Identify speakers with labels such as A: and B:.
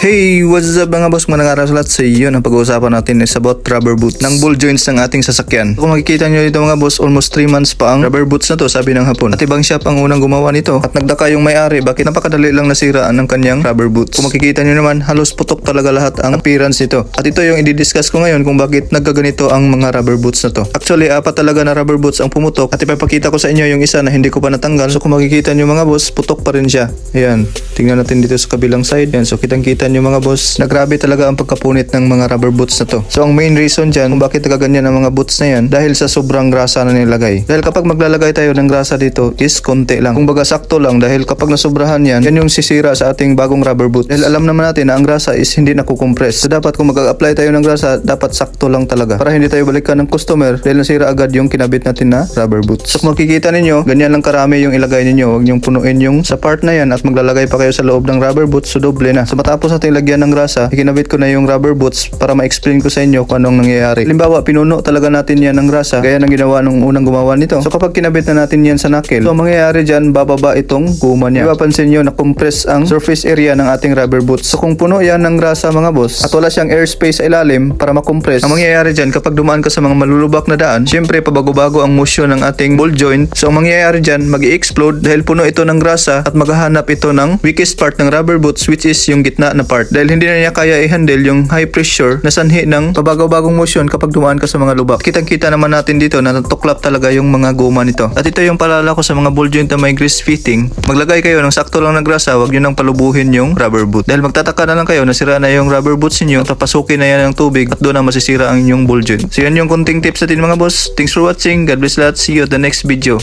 A: Hey, what's up mga boss? Mga nakarasalat sa iyo ang pag-uusapan natin is about rubber boots ng ball joints ng ating sasakyan. Kung makikita nyo dito mga boss, almost 3 months pa ang rubber boots na to, sabi ng hapon. At ibang shop ang unang gumawa nito at nagdaka yung may-ari bakit napakadali lang nasiraan ng kanyang rubber boots. Kung makikita nyo naman, halos putok talaga lahat ang appearance nito. At ito yung i-discuss ko ngayon kung bakit nagkaganito ang mga rubber boots na to. Actually, apat talaga na rubber boots ang pumutok at ipapakita ko sa inyo yung isa na hindi ko pa natanggal. So kung makikita nyo mga boss, putok pa rin siya. Ayan, tingnan natin dito sa kabilang side. Ayan, so kitang-kita nyo mga boss, na grabe talaga ang pagkapunit ng mga rubber boots na to. So ang main reason dyan kung bakit nagaganyan ang mga boots na yan dahil sa sobrang grasa na nilagay. Dahil kapag maglalagay tayo ng grasa dito is konti lang. Kung baga sakto lang dahil kapag nasobrahan yan, yan yung sisira sa ating bagong rubber boot. Dahil alam naman natin na ang grasa is hindi nakukompress. So dapat kung mag-apply tayo ng grasa, dapat sakto lang talaga. Para hindi tayo balikan ng customer dahil nasira agad yung kinabit natin na rubber boots. So makikita ninyo, ganyan lang karami yung ilagay ninyo. Huwag niyong punuin yung sa part na yan at maglalagay pa kayo sa loob ng rubber boots, so doble na. So matapos natin lagyan ng grasa, ikinabit ko na yung rubber boots para ma-explain ko sa inyo kung anong nangyayari. Halimbawa, pinuno talaga natin yan ng grasa, gaya ng ginawa nung unang gumawa nito. So kapag kinabit na natin yan sa knuckle, so ang mangyayari dyan, bababa itong guma niya. Ipapansin nyo na compress ang surface area ng ating rubber boots. So kung puno yan ng grasa mga boss, at wala siyang airspace sa ilalim para makompress, ang mangyayari dyan kapag dumaan ka sa mga malulubak na daan, syempre pabago-bago ang motion ng ating ball joint. So ang mangyayari dyan, mag explode dahil puno ito ng grasa at maghahanap ito ng weakest part ng rubber boots which is yung gitna na part. Dahil hindi na niya kaya i-handle yung high pressure na sanhi ng pabago-bagong motion kapag dumaan ka sa mga lubak. Kitang-kita naman natin dito na natuklap talaga yung mga goma nito. At ito yung palala ko sa mga ball joint na may grease fitting. Maglagay kayo ng sakto lang na grasa, wag nyo nang palubuhin yung rubber boot. Dahil magtataka na lang kayo, nasira na yung rubber boots ninyo, tapasukin na yan ng tubig at doon na masisira ang inyong ball joint. So yan yung kunting tips natin mga boss. Thanks for watching. God bless lahat. See you at the next video.